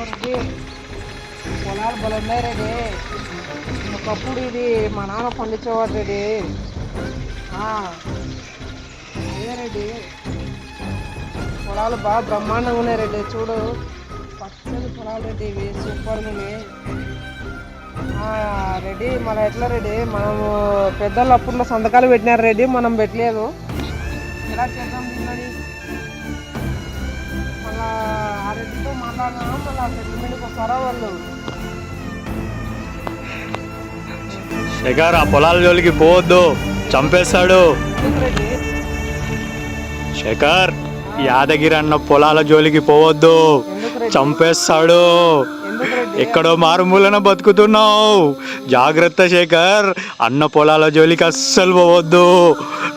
రెడ్డి పొలాలు బలున్నాయి రెడ్డి ఒకప్పుడు ఇది మా నాన్న పండించేవాడు రెడ్డి ఆ, అదే రెడ్డి పొలాలు బాగా బ్రహ్మాండంగా ఉన్నాయి రెడ్డి చూడు. పచ్చని పొలాలు రెడ్డి ఇవి సూపర్గా ఉన్నాయి. ఆ, రెడ్డి మన ఎట్లా రెడ్డి మనము పెద్దలు అప్పుడు సంతకాలు పెట్టినారు రెడ్డి మనం పెట్టలేదు. ఎలా చేద్దాం మళ్ళా ఆ రెడ్డితో మాట్లాడినా మళ్ళీ సెటిల్మెంట్కి వస్తారా వాళ్ళు. శేఖర్ ఆ పొలాల జోలికి పోవద్దు చంపేస్తాడు రెడ్డి శేఖర్ యాదగిరి అన్న పొలాల జోలికి పోవద్దు చంపేస్తాడు ఎందుకు రెడ్డి ఎక్కడో మారుమూలన బతుకుతున్నావు. జాగ్రత్త శేఖర్ అన్న పొలాల జోలికి అస్సలు పోవద్దు.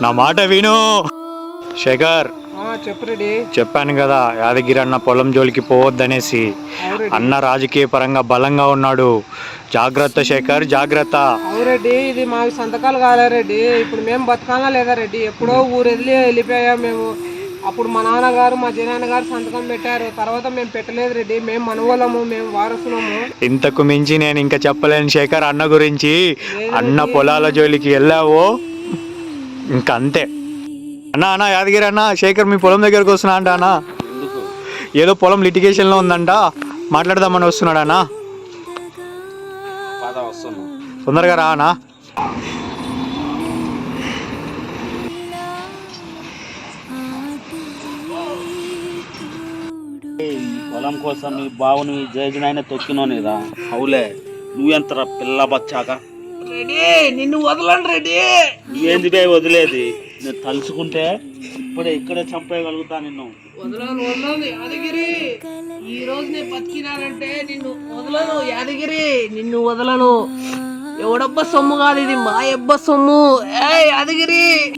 నా మాట విను. శేఖర్ ఆ, చెప్పాను కదా యాదగిరి అన్న పొలం జోలికి పోవద్దనేసి. అన్న రాజకీయ పరంగా బలంగా ఉన్నాడు. జాగ్రత్త శేఖర్ జాగ్రత్త. అవురెడ్డి ఇది మాకు సంతకాలు కాలే రెడ్డి ఇప్పుడు మేము బతకాలా లేదా రెడ్డి ఎప్పుడో ఊరు వదిలి వెళ్ళిపోయాం మేము. అప్పుడు మా నాన్నగారు మా జనాన్న గారు సంతకం పెట్టారు. తర్వాత మేము పెట్టలేదు రెడ్డి మేము మనవలము మేము వారసులము. ఇంతకు మించి నేను ఇంకా చెప్పలేను శేఖర్ అన్న గురించి. అన్న పొలాల జోలికి వెళ్ళావో? ఇంకా అంతే. అన్న అన్న యాదగిరి అన్న శేఖర్ మీ పొలం దగ్గరకు వస్తున్నా అంట అన్న. ఏదో పొలం లిటిగేషన్లో ఉందంట. మాట్లాడదామని వస్తున్నాడు అన్న. పాద వస్తున్నాం తొందరగా రా అన్న. ఈ పొలం కోసం ఈ బావుని జయజునైనా తొక్కినోనిరా అవులే నువ్వెంతరా పిల్ల బచ్చాక? రెడ్డి నిన్ను వదలండి రెడ్డి ఏంది బే వదిలేది? నేను తలుచుకుంటే ఇప్పుడే ఇక్కడే చంపేయగలుగుతా నిన్ను. వదలను వదలను యాదగిరి. ఈ రోజు నేను బతికినానంటే నిన్ను వదలను యాదగిరి. నిన్ను వదలను ఎవడబ్బ సొమ్ము కాదు ఇది? మా అబ్బ సొమ్ము. ఏ యాదగిరి.